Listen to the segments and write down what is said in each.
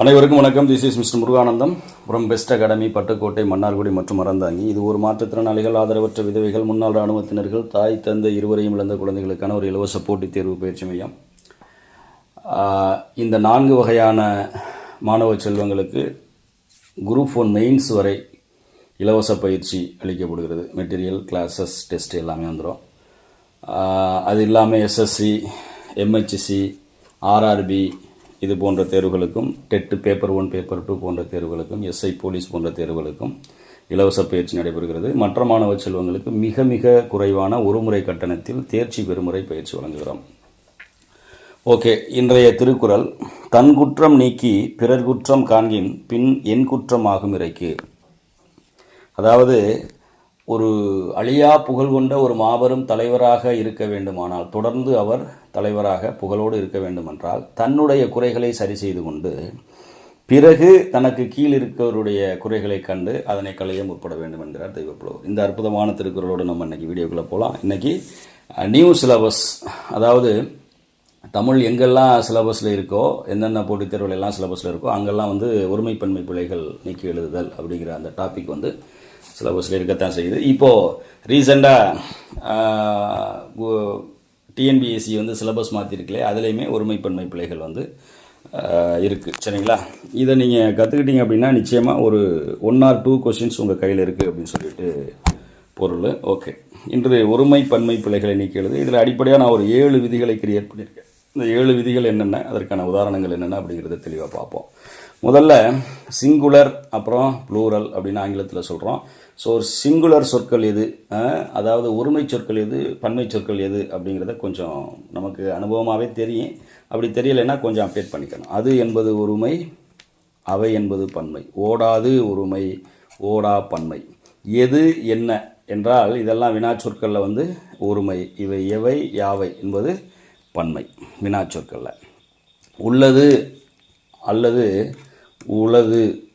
அனைவருக்கும் வணக்கம். This is mister Muruganandam. புறம் பெஸ்ட் அகாடமி பட்டுக்கோட்டை மன்னார்குடி மற்றும் மறந்தாங்கி இது ஒரு மாற்றுத்திறனாளிகள் ஆதரவற்ற விதவைகள் முன்னாள் இராணுவத்தினர்கள் தாய் தந்தை இருவரையும் இழந்த குழந்தைகளுக்கான ஒரு இலவச போட்டித் தேர்வு பயிற்சி மையம். இந்த நான்கு வகையான மாணவ செல்வங்களுக்கு குரூப் ஒன் மெயின்ஸ் வரை இலவச பயிற்சி அளிக்கப்படுகிறது. மெட்டீரியல் கிளாஸஸ் டெஸ்ட் எல்லாமே வந்துடும் அது இல்லாமல் எஸ்எஸ்சி எம்ஹெச்சி ஆர்ஆர்பி இது போன்ற தேர்வுகளுக்கும் TET paper one paper two போன்ற தேர்வுகளுக்கும் எஸ்ஐ போலீஸ் போன்ற தேர்வுகளுக்கும் இலவச பயிற்சி நடைபெறுகிறது. மற்ற மாணவ செல்வங்களுக்கு மிக மிக குறைவான ஒருமுறை கட்டணத்தில் தேர்ச்சி பெறுமுறை பயிற்சி வழங்குகிறோம். ஓகே இன்றைய திருக்குறள் தன் குற்றம் நீக்கி பிறர் குற்றம் காண்கின் பின் என் குற்றம் ஆகும் இறைக்கு. அதாவது ஒரு அழியா புகழ் கொண்ட ஒரு மாபெரும் தலைவராக இருக்க வேண்டுமானால் தொடர்ந்து அவர் தலைவராக புகழோடு இருக்க வேண்டுமென்றால் தன்னுடைய குறைகளை சரி செய்து கொண்டு பிறகு தனக்கு கீழ் இருக்கவருடைய குறைகளை கண்டு அதனை களைய முற்பட வேண்டும் என்கிறார் தெய்வப்புலவர். இந்த அற்புதமான திருக்குறளோடு நம்ம இன்னைக்கு வீடியோக்குள்ளே போகலாம் இன்னைக்கு நியூ சிலபஸ் அதாவது தமிழ் எங்கெல்லாம் சிலபஸில் இருக்கோ என்னென்ன போட்டித் தேர்வுகள் எல்லாம் சிலபஸில் இருக்கோ அங்கெல்லாம் வந்து ஒருமைப்பன்மை பிழைகள் நீக்கி எழுதுதல் அப்படிங்கிற அந்த டாபிக் வந்து சிலபஸில் இருக்கத்தான் செய்யுது. இப்போது ரீசெண்டாக டிஎன்பிஎஸ்சி வந்து சிலபஸ் மாற்றிருக்கலையே அதுலேயுமே ஒருமைப்பன்மை பிழைகள் வந்து இருக்குது சரிங்களா? இதை நீங்கள் கற்றுக்கிட்டீங்க அப்படின்னா நிச்சயமாக ஒரு ஒன் ஆர் டூ கொஷின்ஸ் உங்கள் கையில் இருக்குது அப்படின்னு சொல்லிட்டு பொருள். ஓகே இன்று ஒருமை பன்மை பிழைகளை நீக்கி எழுது. இதில் அடிப்படையாக நான் ஒரு ஏழு விதிகளை கிரியேட் பண்ணியிருக்கேன். இந்த ஏழு விதிகள் என்னென்ன அதற்கான உதாரணங்கள் என்னென்ன அப்படிங்கிறத தெளிவாக பார்ப்போம். முதல்ல சிங்குலர் அப்புறம் ப்ளூரல் அப்படின்னு ஆங்கிலத்தில் சொல்கிறோம் ஸோ ஒரு சிங்குலர் சொற்கள் எது? அதாவது ஒருமை சொற்கள் எது? பன்மை சொற்கள் எது? அப்படிங்கிறத கொஞ்சம் நமக்கு அனுபவமாகவே தெரியும். அப்படி தெரியலைன்னா கொஞ்சம் அப்டேட் பண்ணிக்கணும். அது என்பது ஒருமை அவை என்பது பன்மை. ஓடாது ஒருமை ஓடா பன்மை. எது என்ன என்றால் இதெல்லாம் வினா சொற்களில் வந்து ஒருமை இவை எவை? யாவை? என்பது பன்மை வினாச்சொற்களில். உள்ளது அல்லது உளது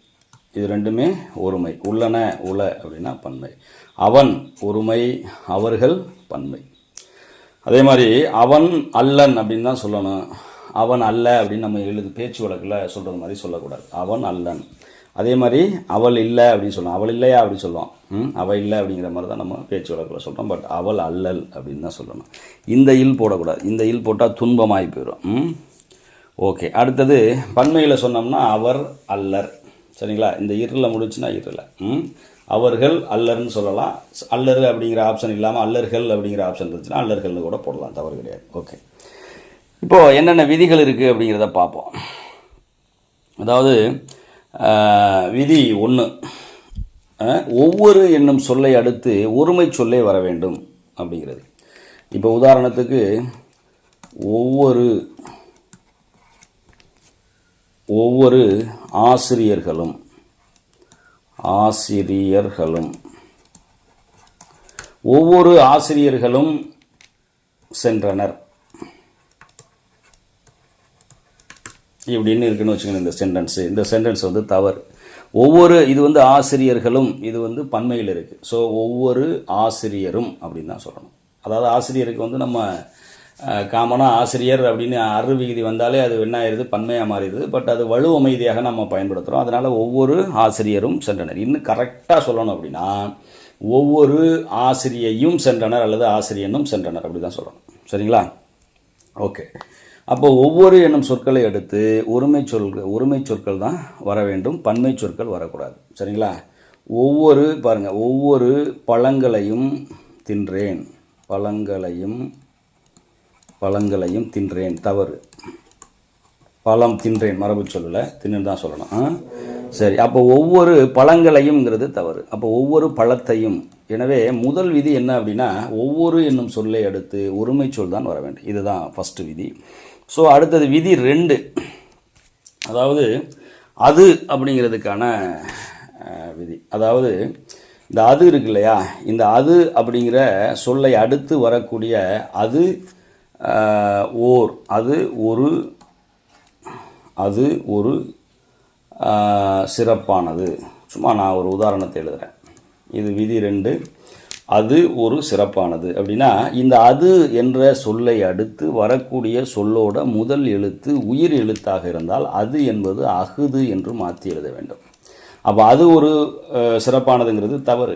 இது ரெண்டுமே ஒருமை. உள்ளன உள அப்படின்னா பன்மை. அவன் ஒருமை அவர்கள் பன்மை. அதே மாதிரி அவன் அல்லன் அப்படின்னு தான் சொல்லணும். அவன் அல்ல அப்படின்னு நம்ம எழுது பேச்சு வழக்கில் சொல்கிறது மாதிரி சொல்லக்கூடாது. அவன் அல்லன். அதே மாதிரி அவள் இல்லை அப்படின்னு சொல்லுவோம் அவள் இல்லையா அப்படின்னு சொல்லுவோம் ம், அவள் இல்லை அப்படிங்கிற மாதிரி தான் நம்ம பேச்சு வழக்கில் சொல்கிறோம் பட் அவள் அல்லல் அப்படின்னு தான் சொல்லணும். இந்த இல் போடக்கூடாது. இந்த இல் போட்டால் துன்பமாகி போயிடும் ம் ஓகே. அடுத்தது பன்மையில் சொன்னோம்னா அவர் அல்லர். சரிங்களா? இந்த இருளில் முடிச்சுன்னா இருளை. ம் அவர்கள் அல்லர்னு சொல்லலாம். அல்லர் அப்படிங்கிற ஆப்ஷன் இல்லாமல் அல்லர்கள் அப்படிங்கிற ஆப்ஷன் இருந்துச்சுன்னா அல்லர்கள்னு கூட போடலாம். தவறு கிடையாது. ஓகே. இப்போது என்னென்ன விதிகள் இருக்குது அப்படிங்கிறத பார்ப்போம். அதாவது விதி ஒன்று ஒவ்வொரு என்னும் சொல்லை அடுத்து ஒருமை சொல்லே வர வேண்டும் அப்படிங்கிறது. இப்போ உதாரணத்துக்கு ஒவ்வொரு ஒவ்வொரு ஆசிரியர்களும் ஆசிரியர்களும் ஒவ்வொரு ஆசிரியர்களும் சென்றனர். இப்படின்னு இருக்குன்னு வச்சுக்கோங்க இந்த சென்டென்ஸு இந்த சென்டென்ஸ் வந்து தவறு. ஒவ்வொரு இது வந்து ஆசிரியர்களும் இது வந்து பன்மையில் இருக்குது ஸோ ஒவ்வொரு ஆசிரியரும் அப்படின்னு தான் சொல்லணும். அதாவது ஆசிரியருக்கு வந்து நம்ம காமனாக ஆசிரியர் அப்படின்னு அரு விகுதி வந்தாலே அது என்ன பன்மையாக மாறிடுது. பட் அது வலு அமைதியாக நம்ம பயன்படுத்துகிறோம் அதனால் ஒவ்வொரு ஆசிரியரும் சென்றனர். இன்னும் கரெக்டாக சொல்லணும் அப்படின்னா ஒவ்வொரு ஆசிரியையும் சென்றனர் அல்லது ஆசிரியனும் சென்றனர். அப்படி தான் சொல்லணும். சரிங்களா? ஓகே அப்போ ஒவ்வொரு என்னும் சொற்களை அடுத்து ஒருமை சொல் ஒருமை சொற்கள் தான் வர வேண்டும் பன்மை சொற்கள் வரக்கூடாது. சரிங்களா? ஒவ்வொரு பாருங்கள் ஒவ்வொரு பழங்களையும் தின்றேன். பழங்களையும் பழங்களையும் தின்றேன். தவறு. பழம் தின்றேன் மரபு சொல்லலை தின்னு தான் சொல்லணும். ஆ? சரி அப்போ ஒவ்வொரு பழங்களையும்ங்கிறது தவறு. அப்போ ஒவ்வொரு பழத்தையும் எனவே முதல் விதி என்ன அப்படின்னா ஒவ்வொரு என்னும் சொல்லை அடுத்து ஒருமை சொல் தான் வர வேண்டும். இதுதான் ஃபஸ்ட்டு விதி. ஸோ அடுத்தது விதி ரெண்டு. அதாவது அது அப்படிங்கிறதுக்கான விதி. அதாவது இந்த அது இருக்கு இல்லையா? இந்த அது அப்படிங்கிற சொல்லை அடுத்து வரக்கூடிய அது ஓர். அது ஒரு அது ஒரு சிறப்பானது. சும்மா நான் ஒரு உதாரணத்தை எழுதுகிறேன் இது விதி ரெண்டு. அது ஒரு சிறப்பானது. அப்படின்னா இந்த அது என்ற சொல்லை அடுத்து வரக்கூடிய சொல்லோட முதல் எழுத்து உயிர் எழுத்தாக இருந்தால் அது என்பது அகுது என்று மாற்றி எழுத வேண்டும். அப்போ அது ஒரு சிறப்பானதுங்கிறது தவறு.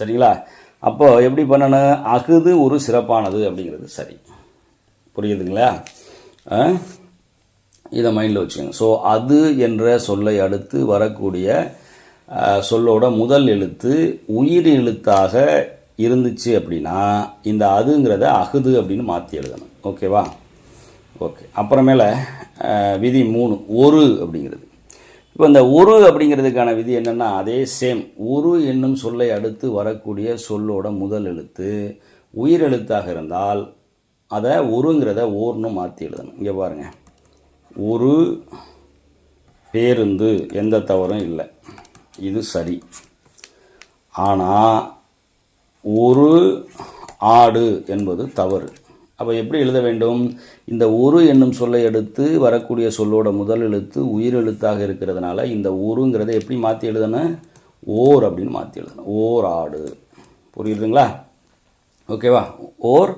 சரிங்களா? அப்போ எப்படி பண்ணணும்? அகுது ஒரு சிறப்பானது அப்படிங்கிறது சரி. புரியுதுங்களா? ஆ? இதை மைண்டில் வச்சுக்கோங்க. ஸோ அது என்ற சொல்லை அடுத்து வரக்கூடிய சொல்லோட முதல் எழுத்து உயிர் எழுத்தாக இருந்துச்சு அப்படின்னா இந்த அதுங்கிறத அகுது அப்படின்னு மாற்றி எழுதணும். ஓகேவா ஓகே அப்புறமேல விதி மூணு ஒரு அப்படிங்கிறது. இப்போ இந்த ஒரு அப்படிங்கிறதுக்கான விதி என்னென்னா அதே சேம் ஒரு என்னும் சொல்லை அடுத்து வரக்கூடிய சொல்லோட முதல் எழுத்து உயிர் எழுத்தாக இருந்தால் அதை ஒருங்கிறத ஓர்னு மாற்றி எழுதணும். இங்கே பாருங்க. ஒரு பேருந்து எந்த தவறும் இல்லை. இது சரி. ஆனால் ஒரு ஆடு என்பது தவறு. அப்போ எப்படி எழுத வேண்டும்? இந்த ஒரு என்னும் சொல்லை எடுத்து வரக்கூடிய சொல்லோட முதல் எழுத்து உயிர் எழுத்தாக இருக்கிறதுனால இந்த ஒருங்கிறத எப்படி மாற்றி எழுதணும் ஓர் அப்படின்னு மாற்றி எழுதணும் ஓர் ஆடு. புரியுதுங்களா? ஓகேவா ஓர்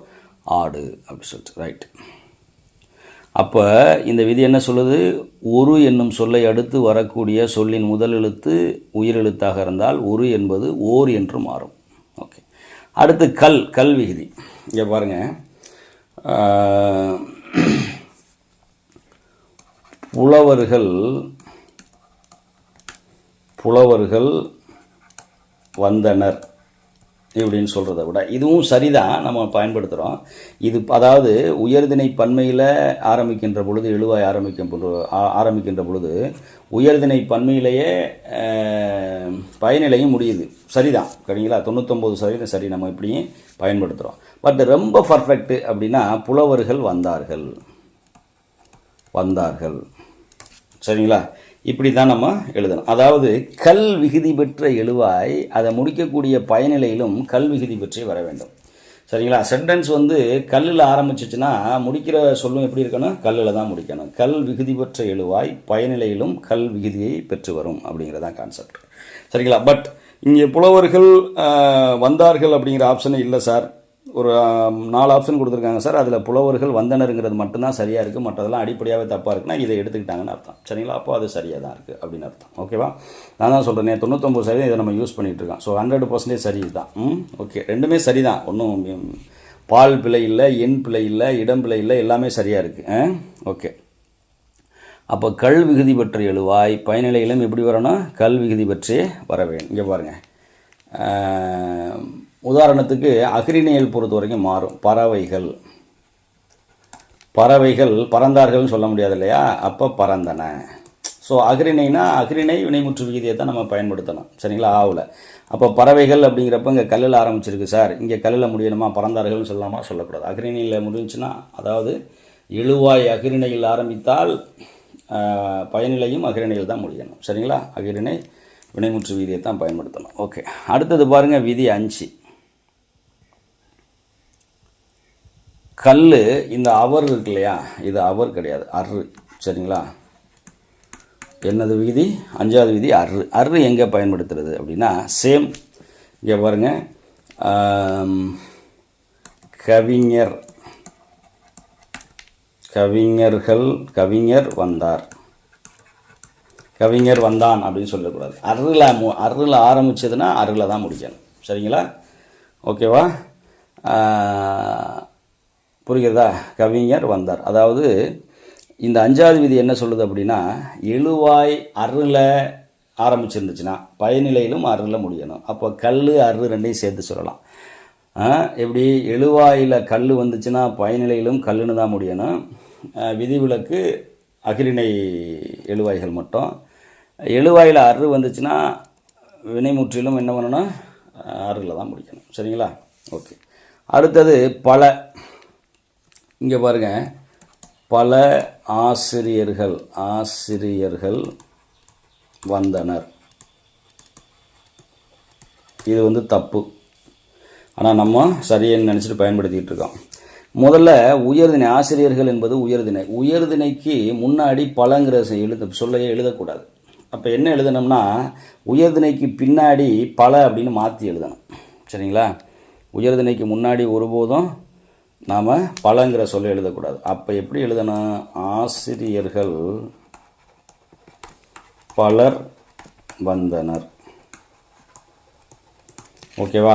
ஆடு அப்படி சொல்லிட்டு ரைட் அப்போ இந்த விதி என்ன சொல்லுது? ஒரு என்னும் சொல்லை அடுத்து வரக்கூடிய சொல்லின் முதல் எழுத்து உயிர் எழுத்தாக இருந்தால் ஒரு என்பது ஓர் என்று மாறும். அடுத்து கல் கல் விகுதி. இங்கே பாருங்கள் புலவர்கள் புலவர்கள் வந்தனர். இப்படின்னு சொல்கிறத விட இதுவும் சரிதான் நம்ம பயன்படுத்துகிறோம் இது அதாவது உயர்திணை பன்மையில் ஆரம்பிக்கின்ற பொழுது எழுவாய் ஆரம்பிக்கும் பொழுது ஆ- ஆரம்பிக்கின்ற பொழுது உயர்திணை பன்மையிலேயே பயனிலையும் முடியுது. சரிதான். சரிங்களா? தொண்ணூத்தொம்பது சதவீதம் சரி. நம்ம இப்படியும் பயன்படுத்துகிறோம் பட் ரொம்ப பர்ஃபெக்ட் அப்படின்னா புலவர்கள் வந்தார்கள். வந்தார்கள். சரிங்களா? இப்படி தான் நம்ம எழுதணும். அதாவது கல் விகுதி பெற்ற எழுவாய் அதை முடிக்கக்கூடிய பயனிலையிலும் கல் விகுதி பெற்றே வர வேண்டும். சரிங்களா? சென்டென்ஸ் வந்து கல்லில் ஆரம்பிச்சிச்சுன்னா முடிக்கிற சொல்லும் எப்படி இருக்கணும்? கல்லில் தான் முடிக்கணும். கல் விகுதி பெற்ற எழுவாய் பயனிலையிலும் கல் விகுதியை பெற்று வரும் அப்படிங்கிறதான் கான்செப்ட் சரிங்களா? பட் இங்கே புலவர்கள் வந்தார்கள் அப்படிங்கிற ஆப்ஷனே இல்லை சார் ஒரு நாலு ஆப்ஷன் கொடுத்துருக்காங்க சார். அதில் புலவர்கள் வந்தனருங்கிறது மட்டும்தான் சரியாக இருக்குது மற்றதெல்லாம் அடிப்படையாகவே தப்பாக இருக்குன்னா இதை எடுத்துக்கிட்டாங்கன்னு அர்த்தம். சரிங்களா? அப்போ அது சரியாக தான் இருக்குது அப்படின்னு அர்த்தம். ஓகேவா நான் தான் சொல்கிறேன் தொண்ணூத்தொம்பது சதவீதம் இதை நம்ம யூஸ் பண்ணிகிட்டு இருக்கோம். ஸோ ஹண்ட்ரட் பர்சன்டேஜ் சரி தான் ம்? ஓகே ரெண்டுமே சரி தான் ஒன்றும் பால் பிழை இல்லை எண் பிழை இல்லை இடம் பிழை இல்லை எல்லாமே சரியாக இருக்குது ஓகே அப்போ கல் விகுதி பற்றி எழுவாய். பயனிலையிலும் எப்படி வரணும்? கல் விகுதி பற்றி வர வேண்டும் இங்கே பாருங்கள் உதாரணத்துக்கு அகிரிணையல் பொறுத்த வரைக்கும் மாறும். பறவைகள். பறவைகள் பறந்தார்கள்னு சொல்ல முடியாது இல்லையா? அப்போ பறந்தன. ஸோ அகிரிணைனா அகிரிணை வினைமுற்று விகிதியை தான் நம்ம பயன்படுத்தணும். சரிங்களா? ஆவில். அப்போ பறவைகள் அப்படிங்கிறப்ப இங்கே கல்லில் ஆரம்பிச்சிருக்கு சார். இங்கே கல்லில் முடியணுமா? பறந்தார்கள்னு சொல்லாமா சொல்லக்கூடாது. அகிரிணையில் முடிஞ்சுன்னா அதாவது எழுவாய் அகிரிணையில் ஆரம்பித்தால் பயனிலையும் அகிரிணையில் தான் முடியணும். சரிங்களா? அகிரிணை வினைமுற்று விதியை தான் பயன்படுத்தணும். ஓகே அடுத்தது பாருங்கள் விதி அஞ்சு. கல் இந்த அவர் இருக்கு இல்லையா? இது அவர் கிடையாது. அரு. சரிங்களா? என்னது விதி அஞ்சாவது விதி அரு. அரு எங்கே பயன்படுத்துறது அப்படின்னா சேம் இங்கே பாருங்க. கவிஞர். கவிஞர்கள் கவிஞர் வந்தார். கவிஞர் வந்தான் அப்படின்னு சொல்லக்கூடாது. அருள மு அருள ஆரம்பித்ததுன்னா அருளை தான் முடிக்கணும். சரிங்களா? ஓகேவா? புரிகிறதா? கவிஞர் வந்தார். அதாவது இந்த அஞ்சாவது விதி என்ன சொல்லுது அப்படின்னா எழுவாய் அருள ஆரம்பிச்சிருந்துச்சுன்னா பயனிலையிலும் அருள முடியணும். அப்போ கல் அரு ரெண்டையும் சேர்த்து சொல்லலாம். எப்படி? எழுவாயில் கல் வந்துச்சுன்னா பயனிலையிலும் கல்லுன்னு தான் முடியணும். விதிவிலக்கு அகிரிணை எழுவாய்கள் மட்டும். எழுவாயில் அரு வந்துச்சுன்னா வினைமுற்றிலும் என்ன பண்ணணும்? அருளில் தான் முடிக்கணும் சரிங்களா? ஓகே. அடுத்தது பல. இங்கே பாருங்கள் பல ஆசிரியர்கள் ஆசிரியர்கள் வந்தனர். இது வந்து தப்பு. ஆனால் நம்ம சரின்னு நினச்சிட்டு பயன்படுத்திகிட்டு இருக்கோம். முதல்ல உயர்திணை ஆசிரியர்கள் என்பது உயர்திணை. உயர்திணைக்கு முன்னாடி பலங்கிற எழுத சொல்லையே எழுதக்கூடாது. அப்போ என்ன எழுதணும்னா உயர்திணைக்கு பின்னாடி பல அப்படின்னு மாற்றி எழுதணும். சரிங்களா? உயர்திணைக்கு முன்னாடி ஒருபோதும் நாம் பலங்கிற சொல்ல எழுதக்கூடாது. அப்போ எப்படி எழுதணும் ஆசிரியர்கள் பலர் வந்தனர். ஓகேவா?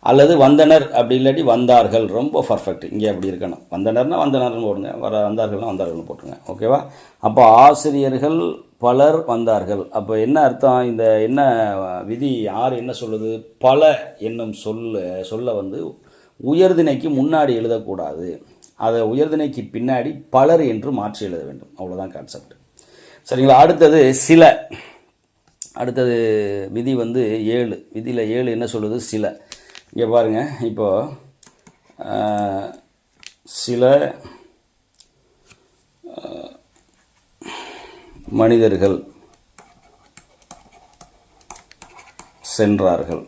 அல்லது வந்தனர் அப்படி இல்லாட்டி வந்தார்கள். ரொம்ப பர்ஃபெக்ட் இங்கே அப்படி இருக்கணும். வந்தனர்னா வந்தனர்னு போடுங்க. வர வந்தார்கள்னா வந்தார்கள்னு போட்டுருங்க. ஓகேவா? அப்போ ஆசிரியர்கள் பலர் வந்தார்கள். அப்போ என்ன அர்த்தம்? இந்த என்ன விதி? யார் என்ன சொல்லுது? பல என்னும் சொல்ல சொல்ல வந்து உயர்திணைக்கு முன்னாடி எழுதக்கூடாது. அதை உயர்திணைக்கு பின்னாடி பலர் என்று மாற்றி எழுத வேண்டும். அவ்வளோதான் கான்செப்ட் சரிங்களா? அடுத்தது சில. அடுத்தது விதி வந்து ஏழு. விதியில் ஏழு என்ன சொல்லுது? சில. இங்கே பாருங்க. இப்போ சில மனிதர்கள் சென்றார்கள்.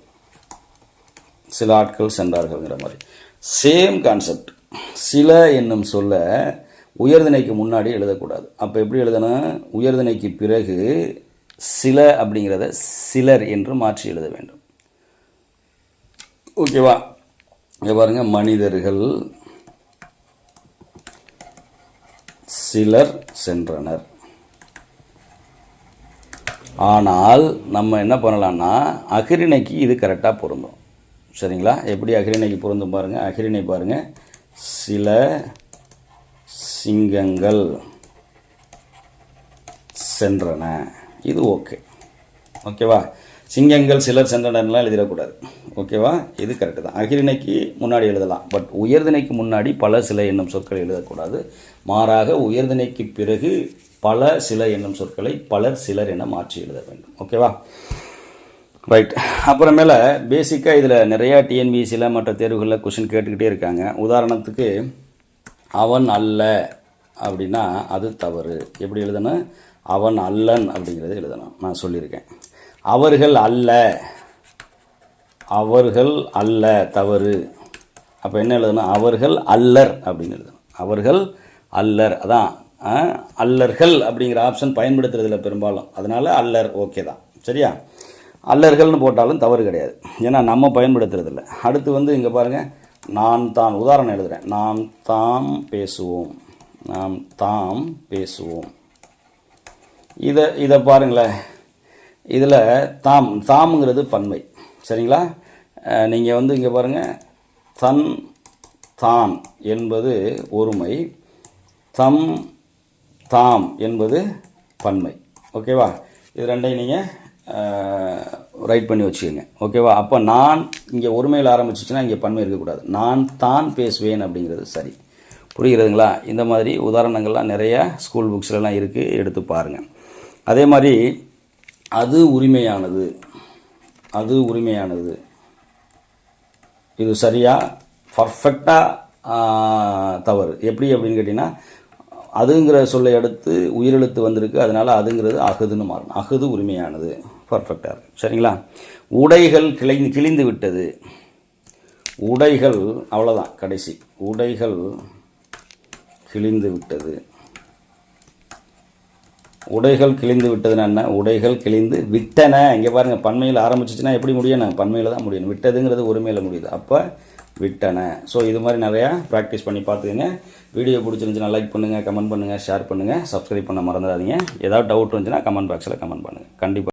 சில ஆட்கள் சென்றார்கள்ங்கிற மாதிரி. சேம் கான்செப்ட் சில என்னும் சொல்ல உயர்திணைக்கு முன்னாடி எழுதக்கூடாது. அப்போ எப்படி எழுதணும் உயர்திணைக்கு பிறகு சில அப்படிங்கிறத சிலர் என்று மாற்றி எழுத வேண்டும். ஓகேவா இங்கே பாருங்க மனிதர்கள் சிலர் சென்றனர். ஆனால் நம்ம என்ன பண்ணலான்னா அகிரிணைக்கு இது கரெக்டாக பொருந்தும். சரிங்களா? எப்படி அகிரிணைக்கு பொருந்தும் பாருங்கள் அகிரிணை பாருங்கள் சில சிங்கங்கள் சென்றன. இது ஓகே. ஓகேவா? சிங்கங்கள் சிலர் சென்றனர்லாம் எழுதிடக்கூடாது. ஓகேவா? இது கரெக்டு தான். அகிரிணைக்கு முன்னாடி எழுதலாம். பட் உயர்திணைக்கு முன்னாடி பல சில என்னும் சொற்களை எழுதக்கூடாது. மாறாக உயர்திணைக்கு பிறகு பல சில என்னும் சொற்களை பலர் சிலர் என மாற்றி எழுத வேண்டும். ஓகேவா? ரைட் அப்புறமேல பேசிக்காக இதில் நிறையா டிஎன்பிஎஸ்சியில் மற்ற தேர்வுகளில் கொஷின் கேட்டுக்கிட்டே இருக்காங்க. உதாரணத்துக்கு அவன் அல்ல அப்படின்னா அது தவறு. எப்படி எழுதணும்? அவன் அல்லன் அப்படிங்கிறது எழுதணும். நான் சொல்லியிருக்கேன். அவர்கள் அல்ல. அவர்கள் அல்ல தவறு. அப்போ என்ன எழுதணும்? அவர்கள் அல்லர் அப்படின்னு எழுதணும். அவர்கள் அல்லர். அதான் அல்லர்கள் அப்படிங்கிற ஆப்ஷன் பயன்படுத்துறதில்ல பெரும்பாலும். அதனால் அல்லர் ஓகே தான். சரியா? அல்லர்கள்னு போட்டாலும் தவறு கிடையாது. ஏன்னா நம்ம பயன்படுத்துறதில்ல. அடுத்து வந்து இங்கே பாருங்கள் நான் தான் உதாரணம் எழுதுகிறேன் நாம் தாம் பேசுவோம். நாம் தாம் பேசுவோம். இதை இதை பாருங்களேன். இதில் தாம் தாம்ங்கிறது பன்மை. சரிங்களா? நீங்கள் வந்து இங்கே பாருங்கள் தன் தான் என்பது ஒருமை தம் தாம் என்பது பன்மை. ஓகேவா? இது ரெண்டையும் நீங்கள் ரைட் பண்ணி வச்சுக்கோங்க. ஓகேவா அப்போ நான் இங்கே ஒருமையில் ஆரம்பிச்சிச்சுன்னா இங்கே பன்மை இருக்கக்கூடாது. நான் தான் பேசுவேன் அப்படிங்கிறது சரி. புரிகிறதுங்களா? இந்த மாதிரி உதாரணங்கள்லாம் நிறையா ஸ்கூல் புக்ஸ்லலாம் இருக்குது எடுத்து பாருங்கள் அதே மாதிரி அது உரிமையானது. அது உரிமையானது. இது சரியா? பர்ஃபெக்டாக தவறு. எப்படி அப்படின்னு கேட்டிங்கன்னா அதுங்கிற சொல்லை அடுத்து உயிரெழுத்து வந்திருக்கு. அதனால் அதுங்கிறது அகுதுன்னு மாறணும். அகுது உரிமையானது. பர்ஃபெக்டாக இருக்கும் சரிங்களா? உடைகள் கிளைந்து கிழிந்து விட்டது. உடைகள் அவ்வளோதான் கடைசி. உடைகள் கிழிந்து விட்டது. உடைகள் கிழிந்து விட்டதுன்னா என்ன? உடைகள் கிழிந்து விட்டன. இங்கே பாருங்கள் பன்மையில் ஆரம்பிச்சிச்சுன்னா எப்படி முடியணும்? பன்மையில் தான் முடியணும். விட்டதுங்கிறது ஒருமையில் முடியுது. அப்போ விட்டன. ஸோ இது மாதிரி நிறையா ப்ராக்டிஸ் பண்ணி பார்த்துக்கங்க. வீடியோ பிடிச்சிருந்துச்சுன்னா லைக் பண்ணுங்கள் கமெண்ட் பண்ணுங்கள் ஷேர் பண்ணுங்கள் சப்ஸ்கிரைப் பண்ண மறந்துடாதீங்க. ஏதாவது டவுட் இருந்துச்சுன்னா கமெண்ட் பாக்ஸில் கமெண்ட் பண்ணுங்கள் கண்டிப்பாக